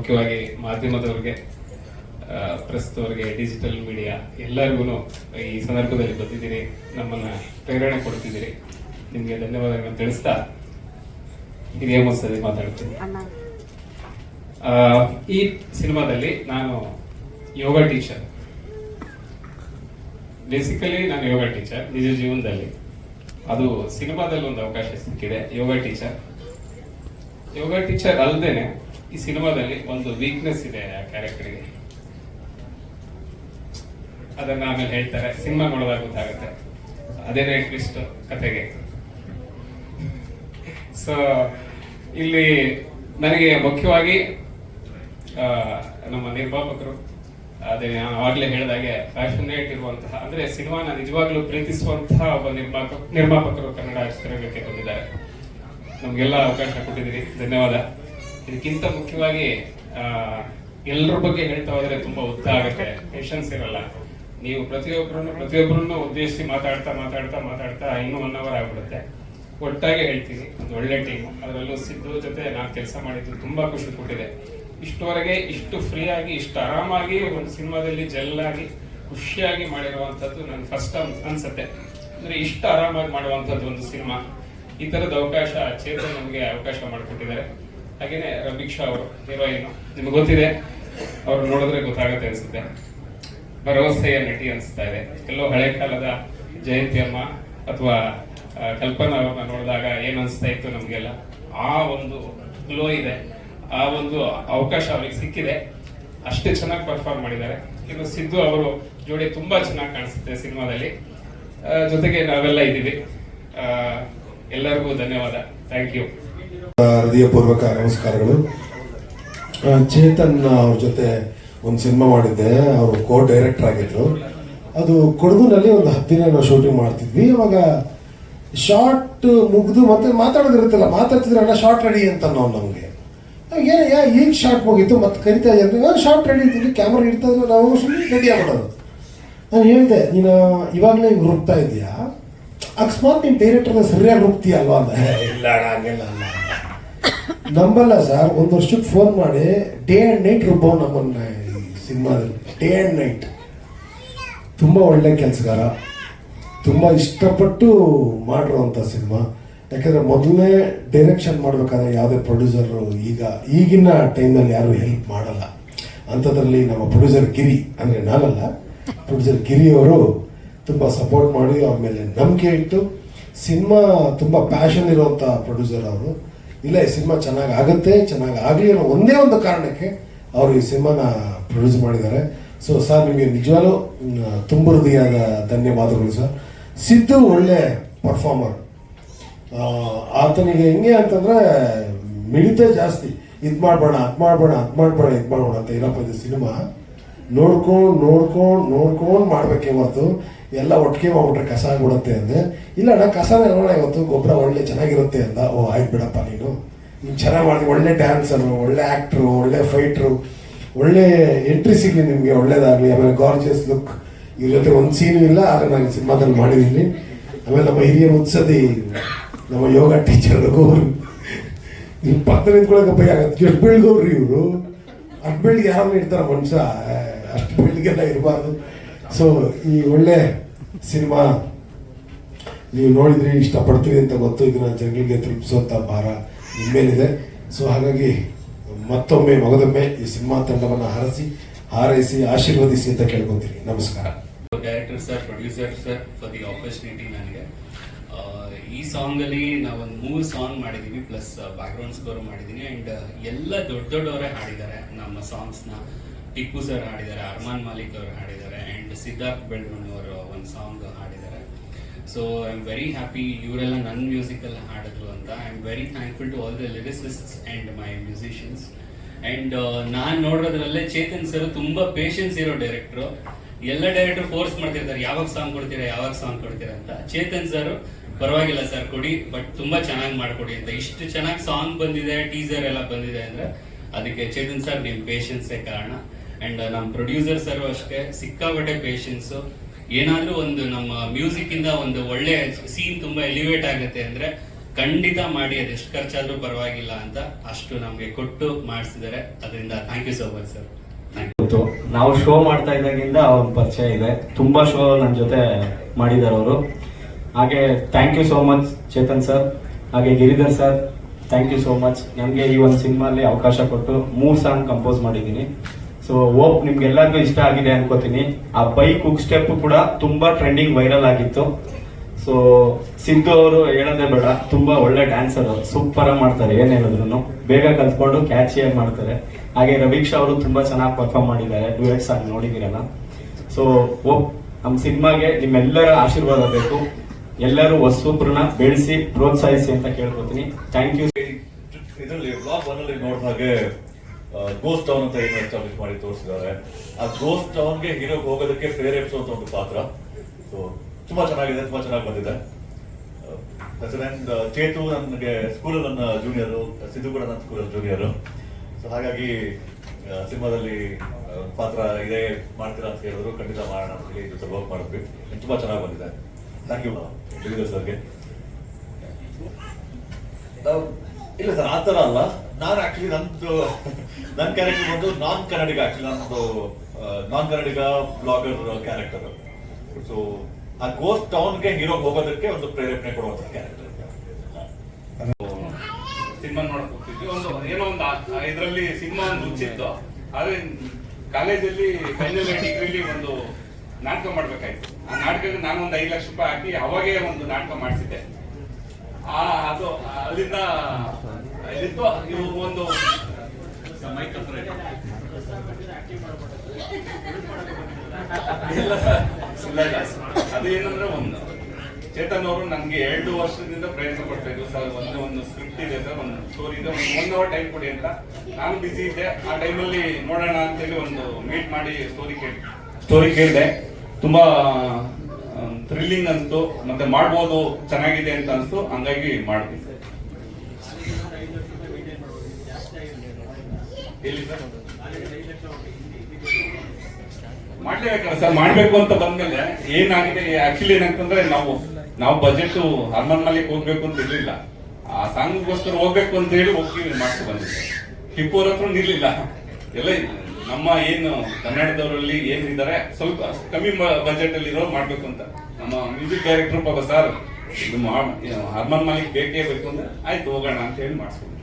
ಮುಖ್ಯವಾಗಿ ಮಾಧ್ಯಮದವರಿಗೆ ಪ್ರಸ್ತುತವರಿಗೆ digital media ಎಲ್ಲರಿಗೂ ಈ ಸಂದರ್ಭದಲ್ಲಿ ಬಂದಿದ್ದೀರಿ ನಮ್ಮನ್ನ ಪ್ರೇರಣೆ ಕೊಡ್ತಿದ್ದೀರಿ. ನಿಮಗೆ ಧನ್ಯವಾದಗಳನ್ನು ತಿಳಿಸ್ತಾ ಹಿರಿಯ ಮೊಸದಿ ಮಾತಾಡ್ತೀನಿ. ಈ ಸಿನಿಮಾದಲ್ಲಿ ನಾನು ಯೋಗ ಟೀಚರ್. ಬೇಸಿಕಲಿ ನಾನು ಯೋಗ ಟೀಚರ್ ನಿಜ ಜೀವನದಲ್ಲಿ. ಅದು ಸಿನಿಮಾದಲ್ಲಿ ಒಂದು ಅವಕಾಶ ಸಿಕ್ಕಿದೆ ಯೋಗ ಟೀಚರ್. ಯೋಗ ಟೀಚರ್ ಅಲ್ಲದೇನೆ ಈ ಸಿನಿಮಾದಲ್ಲಿ ಒಂದು ವೀಕ್ನೆಸ್ ಇದೆ ಆ ಕ್ಯಾರೆಕ್ಟರ್ಗೆ ಅದನ್ನ ಆಮೇಲೆ ಹೇಳ್ತಾರೆ, ಸಿನಿಮಾ ನೋಡಿದಾಗ ಗೊತ್ತಾಗುತ್ತೆ. ಅದೇನೇ ಟ್ವಿಸ್ಟ್ ಕತೆಗೆ. ಸೊ ಇಲ್ಲಿ ನನಗೆ ಮುಖ್ಯವಾಗಿ ನಮ್ಮ ನಿರ್ಮಾಪಕರು, ಅದೇ ನಾನು ಆವಾಗಲೇ ಹೇಳಿದಾಗೆ ಪ್ಯಾಷನೇಟ್ ಇರುವಂತಹ, ಅಂದ್ರೆ ಸಿನಿಮಾನ ನಿಜವಾಗ್ಲೂ ಪ್ರೀತಿಸುವಂತಹ ಒಬ್ಬ ನಿರ್ಮಾಪಕ ನಿರ್ಮಾಪಕರು ಕನ್ನಡ ಚಿತ್ರರಂಗಕ್ಕೆ ಬಂದಿದ್ದಾರೆ. ನಮಗೆಲ್ಲ ಅವಕಾಶ ಕೊಟ್ಟಿದ್ದೀರಿ. ಧನ್ಯವಾದ. ಇದಕ್ಕಿಂತ ಮುಖ್ಯವಾಗಿ ಎಲ್ಲರ ಬಗ್ಗೆ ಹೇಳ್ತಾ ಹೋದ್ರೆ ತುಂಬಾ ಉದ್ದ ಆಗುತ್ತೆ. ಪೇಷನ್ಸ್ ಇರಲ್ಲ. ನೀವು ಪ್ರತಿಯೊಬ್ಬರನ್ನು ಪ್ರತಿಯೊಬ್ಬರನ್ನು ಉದ್ದೇಶಿಸಿ ಮಾತಾಡ್ತಾ ಮಾತಾಡ್ತಾ ಮಾತಾಡ್ತಾ ಇನ್ನೂ ಒನ್ ಅವರ್ ಆಗ್ಬಿಡುತ್ತೆ. ಒಟ್ಟಾಗಿ ಹೇಳ್ತೀನಿ, ಒಂದು ಒಳ್ಳೆ ಟೀಮ್ ಅದರಲ್ಲೂ ಸಿದ್ದು ಜೊತೆ ನಾನು ಕೆಲಸ ಮಾಡಿದ್ದು ತುಂಬಾ ಖುಷಿ ಕೊಟ್ಟಿದೆ. ಇಷ್ಟವರೆಗೆ ಇಷ್ಟು ಫ್ರೀ ಆಗಿ, ಇಷ್ಟು ಆರಾಮಾಗಿ ಒಂದು ಸಿನಿಮಾದಲ್ಲಿ ಜಲ್ಲಾಗಿ, ಖುಷಿಯಾಗಿ ಮಾಡಿರುವಂಥದ್ದು ನನ್ನ ಫಸ್ಟ್ ಅನ್ಸುತ್ತೆ. ಅಂದ್ರೆ ಇಷ್ಟು ಆರಾಮಾಗಿ ಮಾಡುವಂಥದ್ದು ಒಂದು ಸಿನಿಮಾ. ಈ ತರದ ಅವಕಾಶ ಚೇತನ್ ನಮಗೆ ಅವಕಾಶ ಮಾಡಿಕೊಟ್ಟಿದ್ದಾರೆ. ಹಾಗೇನೆ ರಮೀಕ್ಷಾ ಅವರು, ಹೀರೋಯಿನ್, ನಿಮ್ಗೆ ಗೊತ್ತಿದೆ, ಅವ್ರು ನೋಡಿದ್ರೆ ಗೊತ್ತಾಗುತ್ತೆ ಅನ್ಸುತ್ತೆ. ಭರವಸೆಯ ನಟಿ ಅನಿಸ್ತಾ ಇದೆ. ಎಲ್ಲೋ ಹಳೆ ಕಾಲದ ಜಯಂತಿ ಅಮ್ಮ ಅಥವಾ ಕಲ್ಪನಾ ಅವ್ರನ್ನ ನೋಡಿದಾಗ ಏನು ಅನಿಸ್ತಾ ಇತ್ತು ನಮಗೆಲ್ಲ? ಆ ಒಂದು ಗ್ಲೋ ಇದೆ. ಆ ಒಂದು ಅವಕಾಶ ಅವ್ರಿಗೆ ಸಿಕ್ಕಿದೆ. ಅಷ್ಟೇ ಚೆನ್ನಾಗಿ ಪರ್ಫಾರ್ಮ್ ಮಾಡಿದ್ದಾರೆ. ಇನ್ನು ಸಿದ್ದು ಅವರು ಜೋಡಿ ತುಂಬಾ ಚೆನ್ನಾಗಿ ಕಾಣಿಸುತ್ತೆ ಸಿನಿಮಾದಲ್ಲಿ. ಜೊತೆಗೆ ನಾವೆಲ್ಲ ಇದ್ದೀವಿ. ಎಲ್ಲರಿಗೂ ಧನ್ಯವಾದ. ಥ್ಯಾಂಕ್ ಯು ಹೃದಯಪೂರ್ವಕ ನಮಸ್ಕಾರಗಳು. ಚೇತನ್ ಅವ್ರ ಜೊತೆ ಒಂದು ಸಿನಿಮಾ ಮಾಡಿದ್ದೆ. ಅವರು ಕೋ ಡೈರೆಕ್ಟರ್ ಆಗಿದ್ರು. ಅದು ಕೊಡಗುನಲ್ಲಿ ಒಂದು ಹತ್ತು ದಿನ ನಾವು ಶೂಟಿಂಗ್ ಮಾಡ್ತಿದ್ವಿ. ಅವಾಗ ಶಾರ್ಟ್ ಮುಗಿದು ಮತ್ತೆ ಮಾತಾಡೋದಿರುತ್ತಲ್ಲ, ಮಾತಾಡ್ತಿದ್ರೆ ಅಣ್ಣ ಶಾರ್ಟ್ ರೆಡಿ ಅಂತ ನಾವು ನಮಗೆ. ಏನಯ್ಯ ಈಗ ಶಾರ್ಟ್ ಮುಗೀತು? ಮತ್ತೆ ಕರಿತಾ ಇದ್ರೆ ಶಾರ್ಟ್ ರೆಡಿ ಇದ್ದೀವಿ ಕ್ಯಾಮ್ರಾ ಇಡ್ತಾ ನಾವು ಸುಮ್ಮನೆ ರೆಡಿ ಆಗ್ಬಿಡೋದು. ನಾನು ಹೇಳಿದೆ, ನೀನು ಇವಾಗಲೇ ಈಗ ರುಬ್ತಾ ಇದೀಯಾ ಅಕಸ್ಮಾತ್ ನೀನು ಡೈರೆಕ್ಟರ್ನ ಸರಿಯಾಗಿ ರುಬ್ತೀಯ ಅಲ್ವಾ ಇಲ್ಲ ಅಣ್ಣ ಅಲ್ಲ. ನಂಬಲ್ಲ ಸರ್. ಒಂದು ವರ್ಷಕ್ಕೆ ಫೋನ್ ಮಾಡಿ ಡೇ ಆ್ಯಂಡ್ ನೈಟ್ ರುಬ್ಬೋ ನಮ್ಮನ್ನ ಸಿನಿಮಾದಲ್ಲಿ. ಡೇ ಆ್ಯಂಡ್ ನೈಟ್ ತುಂಬ ಒಳ್ಳೆ ಕೆಲಸಗಾರ. ತುಂಬ ಇಷ್ಟಪಟ್ಟು ಮಾಡಿರುವಂಥ ಸಿನಿಮಾ. ಯಾಕಂದ್ರೆ ಮೊದಲನೇ ಡೈರೆಕ್ಷನ್ ಮಾಡಬೇಕಾದ್ರೆ ಯಾವುದೇ ಪ್ರೊಡ್ಯೂಸರು ಈಗ, ಈಗಿನ ಟೈಮಲ್ಲಿ ಯಾರು ಹೆಲ್ಪ್ ಮಾಡಲ್ಲ. ಅಂಥದ್ರಲ್ಲಿ ನಮ್ಮ ಪ್ರೊಡ್ಯೂಸರ್ ಗಿರಿ ಅಂದರೆ ನಾನಲ್ಲ. ಪ್ರೊಡ್ಯೂಸರ್ ಗಿರಿ ಅವರು ತುಂಬ ಸಪೋರ್ಟ್ ಮಾಡಿ, ಆಮೇಲೆ ಮೇಲೆ ನಂಬಿಕೆ ಇಟ್ಟು ಸಿನಿಮಾ ತುಂಬ ಪ್ಯಾಷನ್ ಇರುವಂಥ ಪ್ರೊಡ್ಯೂಸರ್ ಅವರು. ಇಲ್ಲ, ಈ ಸಿನಿಮಾ ಚೆನ್ನಾಗಿ ಆಗುತ್ತೆ, ಚೆನ್ನಾಗಿ ಆಗಲಿ ಅನ್ನೋ ಒಂದೇ ಒಂದು ಕಾರಣಕ್ಕೆ ಅವರು ಈ ಸಿನಿಮಾನ ಪ್ರೊಡ್ಯೂಸ್ ಮಾಡಿದ್ದಾರೆ. ಸೊ ಸರ್, ನಿಮಗೆ ನಿಜವಾಗ್ಲೂ ತುಂಬ ಹೃದಯದ ಧನ್ಯವಾದಗಳು, ಸರ್. ಸಿದ್ದು ಒಳ್ಳೆ ಪರ್ಫಾರ್ಮರ್ ಆತನಿಗೆ ಹೆಂಗೆ ಅಂತಂದರೆ ಮಿಡಿತೆ ಜಾಸ್ತಿ. ಇದು ಮಾಡ್ಬೇಡ ಅದು ಮಾಡ್ಬೇಡ ಅದು ಮಾಡ್ಬೇಡ ಇದು ಮಾಡ್ಬೇಡ ಅಂತ ಏನಪ್ಪ ಇದು ಸಿನಿಮಾ? ನೋಡ್ಕೊಂಡ್, ನೋಡ್ಕೊಂಡು ನೋಡ್ಕೊಂಡು ಮಾಡಬೇಕು ಹೊರತು ಎಲ್ಲ ಒಟ್ಟಿಗೆ ಹೋಗ್ಬಿಟ್ರೆ ಕಸ ಆಗ್ಬಿಡುತ್ತೆ ಅಂದೆ. ಇಲ್ಲ ಅಣ್ಣ, ಕಸ ನೋಡೋಣ ಇವತ್ತು. ಗೊಬ್ಬರ ಒಳ್ಳೆ ಚೆನ್ನಾಗಿರುತ್ತೆ ಅಂದ ಓ, ಆಯ್ತು ಬಿಡಪ್ಪ ನೀನು. ನೀನು ಚೆನ್ನಾಗಿ ಮಾಡಿ ಒಳ್ಳೆ ಡ್ಯಾನ್ಸರು, ಒಳ್ಳೆ ಆ್ಯಕ್ಟ್ರು ಒಳ್ಳೆ ಫೈಟ್ರು ಒಳ್ಳೆ ಎಂಟ್ರಿ ಸಿಗ್ಲಿ ನಿಮಗೆ. ಒಳ್ಳೇದಾಗ್ಲಿ. ಆಮೇಲೆ ಗಾರ್ಜಿಯಸ್ ಲುಕ್ ಇವ್ರ ಜೊತೆ ಒಂದು ಸೀನು ಇಲ್ಲ, ಆದ್ರೆ ನಾನು ಸಿನಿಮಾದಲ್ಲಿ ಮಾಡಿದ್ದೀನಿ ಆಮೇಲೆ ನಮ್ಮ ಹಿರಿಯ ಮುತ್ಸದಿ ನಮ್ಮ ಯೋಗ ಟೀಚರ್ ರಘುವರು. ನೀವು ಪಕ್ಕ ನಿಂತ್ಕೊಳ್ಳೋಕೆ ಭಯ ಆಗತ್ತೆ. ಎಷ್ಟು ಬೆಳೆದವ್ರಿ ಇವರು. ಅಷ್ಟು ಯಾರನ್ನ ಇರ್ತಾರ ಮನುಷ್ಯ. ಅಷ್ಟು ಬೆಳಿಗ್ಗೆಲ್ಲ ಇರಬಾರ್ದು. ಸೊ ಈ ಒಳ್ಳೆ ಸಿನಿಮಾ ನೀವು ನೋಡಿದ್ರಿ ಇಷ್ಟಪಡ್ತೀವಿ ಅಂತ ಗೊತ್ತು. ಇದನ್ನ ಜನಗಳಿಗೆ ತಲುಪಿಸುವಂತ ಭಾರ ನಿಮ್ಮೇಲಿದೆ ಸೊ ಹಾಗಾಗಿ ಮತ್ತೊಮ್ಮೆ ಮಗದೊಮ್ಮೆ ಈ ಸಿನಿಮಾ ತಂಡವನ್ನು ಹರಸಿ, ಹಾರೈಸಿ, ಆಶೀರ್ವದಿಸಿ ಅಂತ ಕೇಳ್ಕೊತೀನಿ. ನಮಸ್ಕಾರ. Director sir producer sir for the opportunity ನನಗೆ. ಈ ಸಾಂಗ್ ಅಲ್ಲಿ ನಾವೊಂದು ಮೂರು ಸಾಂಗ್ ಮಾಡಿದೀವಿ ಪ್ಲಸ್ ಬ್ಯಾಕ್ಗ್ರೌಂಡ್ ಸ್ಕೋರ್ ಮಾಡಿದೀನಿ. ಅಂಡ್ ಎಲ್ಲ ದೊಡ್ಡ ದೊಡ್ಡವರೇ ಹಾಡಿದ್ದಾರೆ ನಮ್ಮ ಸಾಂಗ್ಸ್ನ. ಟಿಪ್ಪು ಸರ್ ಹಾಡಿದ್ದಾರೆ, ಅರ್ಮಾನ್ ಮಾಲಿಕ್ ಅವರು ಹಾಡಿದ್ದಾರೆ ಅಂಡ್ ಸಿದ್ಧಾರ್ಥ್ ಬೆಳ್ಮಣ್ ಅವರು ಒಂದು ಸಾಂಗ್ ಹಾಡಿದ್ದಾರೆ. So I am very happy ಇವರೆಲ್ಲ ನನ್ನ ಮ್ಯೂಸಿಕ್ ಎಲ್ಲ ಹಾಡಿದ್ರು ಅಂತ. I am very thankful to all the lyricists and my musicians and ನಾನು ನೋಡೋದ್ರಲ್ಲೇ ಚೇತನ್ ಸರ್ ತುಂಬ ಪೇಷನ್ಸ್ ಇರೋ ಡೈರೆಕ್ಟ್ರು ಎಲ್ಲ ಡೈರೆಕ್ಟರ್ ಫೋರ್ಸ್ ಮಾಡ್ತಿರ್ತಾರೆ, ಯಾವಾಗ ಸಾಂಗ್ ಕೊಡ್ತೀರಾ, ಯಾವಾಗ ಸಾಂಗ್ ಕೊಡ್ತೀರಾ ಅಂತ. ಚೇತನ್ ಸರ್ ಪರವಾಗಿಲ್ಲ ಸರ್ ಕೊಡಿ ಬಟ್ ತುಂಬಾ ಚೆನ್ನಾಗಿ ಮಾಡ್ಕೊಡಿ ಅಂತ. ಇಷ್ಟು ಚೆನ್ನಾಗಿ ಸಾಂಗ್ ಬಂದಿದೆ ಟೀಸರ್ ಎಲ್ಲ ಬಂದಿದೆ ಅಂದ್ರೆ, ಅದಕ್ಕೆ ಚೇತನ್ ಸರ್ ನಿಮ್ಮ ಪೇಷನ್ಸೇ ಕಾರಣ. ಅಂಡ್ ನಮ್ಮ ಪ್ರೊಡ್ಯೂಸರ್ ಸರ್ ಅಷ್ಟೇ, ಸಿಕ್ಕಾಪಟ್ಟೆ ಪೇಷನ್ಸ್ ಏನಾದ್ರೂ ಒಂದು ನಮ್ಮ ಮ್ಯೂಸಿಕ್ ಇಂದ ಒಂದು ಒಳ್ಳೆ ಸೀನ್ ತುಂಬಾ ಎಲಿವೇಟ್ ಆಗುತ್ತೆ ಅಂದ್ರೆ ಖಂಡಿತ ಮಾಡಿ ಅದೆಷ್ಟು ಖರ್ಚಾದರೂ ಪರವಾಗಿಲ್ಲ ಅಂತ ಅಷ್ಟು ನಮಗೆ ಕೊಟ್ಟು ಮಾಡಿಸಿದ್ದಾರೆ. ಅದರಿಂದ thank you so much sir ಗೊತ್ತು ನಾವು ಶೋ ಮಾಡ್ತಾ ಇದ್ದಾಗಿಂದ ಅವ್ರ ಪರಿಚಯ ಇದೆ. ತುಂಬಾ ಶೋ ನನ್ನ ಜೊತೆ ಮಾಡಿದ್ದಾರೆ ಅವರು. ಹಾಗೆ thank you so much Chetan sir ಹಾಗೆ Giridhar sir thank you so much ನಮಗೆ ಈ ಒಂದು ಸಿನಿಮಾಲಿ ಅವಕಾಶ ಕೊಟ್ಟು ಮೂರು ಸಾಂಗ್ ಕಂಪೋಸ್ ಮಾಡಿದ್ದೀನಿ. ಸೊ ಹೋಪ್ ನಿಮ್ಗೆಲ್ಲರಿಗೂ ಇಷ್ಟ ಆಗಿದೆ ಅನ್ಕೋತೀನಿ. ಆ ಬೈಕ್ ಹುಕ್ ಸ್ಟೆಪ್ ಕೂಡ ತುಂಬಾ ಟ್ರೆಂಡಿಂಗ್ ವೈರಲ್ ಆಗಿತ್ತು. ಸೊ ಸಿದ್ದು ಅವರು ಹೇಳೋದೇ ಬೇಡ, ತುಂಬಾ ಒಳ್ಳೆ ಡ್ಯಾನ್ಸರ್ ಸೂಪರ್ ಆಗಿ ಮಾಡ್ತಾರೆ, ಏನ್ ಹೇಳಿದ್ರು ಬೇಗ ಕಲ್ತ್ಕೊಂಡು ಕ್ಯಾಚಿಯಾಗಿ ಮಾಡ್ತಾರೆ. ಹಾಗೆ ರವೀಕ್ಷಾ ಅವರು ತುಂಬಾ ಚೆನ್ನಾಗಿ ಪರ್ಫಾರ್ಮ್ ಮಾಡಿದ್ದಾರೆ. ಡ್ಯೂಯೆಟ್ ಆಗಿ ನೋಡಿದಿರಲ್ಲ ಸೊ ಓ ನಮ್ಮ ಸಿನಿಮಾಗೆ ನಿಮ್ಮೆಲ್ಲರ ಆಶೀರ್ವಾದ ಬೇಕು. ಎಲ್ಲರೂ ಹೊಸೊಬ್ರನ್ನ ಬೆಳೆಸಿ, ಪ್ರೋತ್ಸಾಹಿಸಿ ಅಂತ ಕೇಳ್ಕೊತೀನಿ. ಥ್ಯಾಂಕ್ ಯು ಇದರಲ್ಲಿ ಬ್ಲಾಗ್ ಗೋಸ್ಟ್ ಟೌನ್ ಅಂತ ಏನು ಎಸ್ಟಾಬ್ಲಿಷ್ ಮಾಡಿ ತೋರಿಸಿದ್ದಾರೆ. ಆ ಗೋಸ್ಟ್ ಟೌನ್ಗೆ ಹೀರೋ ಹೋಗೋದಕ್ಕೆ ಅಂತ ಒಂದು ಪಾತ್ರ. ಸೊ ತುಂಬಾ ಚೆನ್ನಾಗಿದೆ, ತುಂಬಾ ಚೆನ್ನಾಗಿ ಬಂದಿದೆ. ಚೇತು ನನಗೆ ಸ್ಕೂಲಲ್ಲಿ ನನ್ನ ಜೂನಿಯರು ಸಿದ್ದು ಕೂಡ ನನ್ನ ಸ್ಕೂಲಲ್ಲಿ ಜೂನಿಯರು ಸೊ ಹಾಗಾಗಿ ಸಿನಿಮಾದಲ್ಲಿ ಪಾತ್ರ ಇದೇ ಮಾಡ್ತೀರಾ ಅಂತ ಹೇಳಿದ್ರು ಖಂಡಿತ ಮಾಡೋಣ ಅಂತ ಹೇಳಿ ಜೊತೆ ವರ್ಕ್ ಮಾಡಿದ್ವಿ. ತುಂಬ ಚೆನ್ನಾಗಿ ಬಂದಿದೆ. ಥ್ಯಾಂಕ್ ಯು ಸರ್ಗೆ. ಇಲ್ಲ ಸರ್, ಆ ಥರ ಅಲ್ಲ. ನಾನು ಆಕ್ಚುಲಿ ನಂದು ನನ್ನ ಕ್ಯಾರೆಕ್ಟರ್ ಬಂದು ನಾನ್ ಕನ್ನಡಿಗ ಆಕ್ಚುಲಿ ನಂದು non Kannadiga blogger character so ಆ ಗೋಸ್ಟ್ ಟೌನ್ಗೆ ಹೀರೋ ಹೋಗೋದಕ್ಕೆ ಒಂದು ಪ್ರೇರೇಪಣೆ ಕೊಡುವಂತ ಕ್ಯಾರೆಕ್ಟರ್ ಸಿನಿಮಾ ನೋಡಕ್ ಹೋಗ್ತಿದ್ವಿ. ಒಂದು, ಏನೋ ಒಂದು ಇದರಲ್ಲಿ ಸಿನಿಮಾ ಒಂದು ಹುಚ್ಚಿತ್ತು. ಆದ್ರೆ, ಕಾಲೇಜಲ್ಲಿ ಫೈನಲ್ ಡಿಗ್ರಿಲಿ ಒಂದು ನಾಟಕ ಮಾಡ್ಬೇಕಾಯ್ತು. ಆ ನಾಟಕಕ್ಕೆ ನಾನು ಒಂದು ಐದು ಲಕ್ಷ ರೂಪಾಯಿ ಹಾಕಿ ಅವಾಗೇ ಒಂದು ನಾಟಕ ಮಾಡಿಸಿದ್ದೆ. ಆ ಅದು ಅಲ್ಲಿಂದ ಇಲ್ಲಿತ್ತು ಇವು ಒಂದು ಮೈಕ್ ಹತ್ರ. ಇಲ್ಲ ಸರ್, ಏನಂದ್ರೆ ಒಂದು ಚೇತನ್ ಅವರು ನನಗೆ ಎರಡು ವರ್ಷದಿಂದ ಪ್ರಯತ್ನ ಪಡ್ತಾ ಇದ್ರು ಸರ್. ಒಂದು ಒಂದು ಸ್ಕ್ರಿಪ್ಟ್ ಇದೆ ಸರ್ ಒಂದು ಸ್ಟೋರಿ ಇದೆ. ಒಂದು ಒನ್ ಅವರ್ ಟೈಮ್ ಕೊಡಿ ಅಂತ. ನಾನು ಬಿಸಿ ಇದ್ದೆ. ಆ ಟೈಮಲ್ಲಿ ನೋಡೋಣ ಅಂತೇಳಿ ಒಂದು ಮೀಟ್ ಮಾಡಿ ಸ್ಟೋರಿ ಕೇಳಿ ಸ್ಟೋರಿ ಕೇಳಿದೆ. ತುಂಬಾ ಥ್ರಿಲ್ಲಿಂಗ್ ಅನ್ಸ್ತು, ಮತ್ತೆ ಮಾಡ್ಬೋದು, ಚೆನ್ನಾಗಿದೆ ಅಂತ ಅನಿಸ್ತು, ಹಂಗಾಗಿ ಸರ್? ಮಾಡ್ಲೇಬೇಕಲ್ಲ ಸರ್, ಮಾಡ್ಬೇಕು ಅಂತ ಬಂದ್ಮೇಲೆ ಏನಾಗಿದೆ ಆಕ್ಚುಲಿ ಏನಂತಂದ್ರೆ ನಾವು ನಾವು ಬಜೆಟ್ ಹರ್ಮನ್ ಮಲಿಕ್ ಹೋಗ್ಬೇಕು ಅಂತ ಇರ್ಲಿಲ್ಲ. ಆ ಸಾಂಗ್ಗೋಸ್ಕರ ಹೋಗ್ಬೇಕು ಅಂತ ಹೇಳಿ ಹೋಗಿ ಮಾಡ್ಕೊಂಡು ಬಂದಿದ್ದೆ ಹಿಪ್ಪೋರ್ ಹತ್ರ ನಿಲ್ಲಿಲ್ಲ ಎಲ್ಲ ನಮ್ಮ ಏನು ಕನ್ನಡದವರಲ್ಲಿ ಏನಿದ್ದಾರೆ, ಸ್ವಲ್ಪ ಕಮ್ಮಿ ಬಜೆಟ್ ಅಲ್ಲಿ ಇರೋ ಮಾಡ್ಬೇಕು ಅಂತ. ನಮ್ಮ ಮ್ಯೂಸಿಕ್ ಡೈರೆಕ್ಟರ್ ಪಾಪ ಸರ್ ಇದು ಹರ್ಮನ್ ಮಾಲಿಕ್ ಬೇಕೇ ಬೇಕು ಅಂದ್ರೆ ಆಯ್ತು ಹೋಗೋಣ ಅಂತ ಹೇಳಿ ಮಾಡಿಸ್ಕೊಂಡು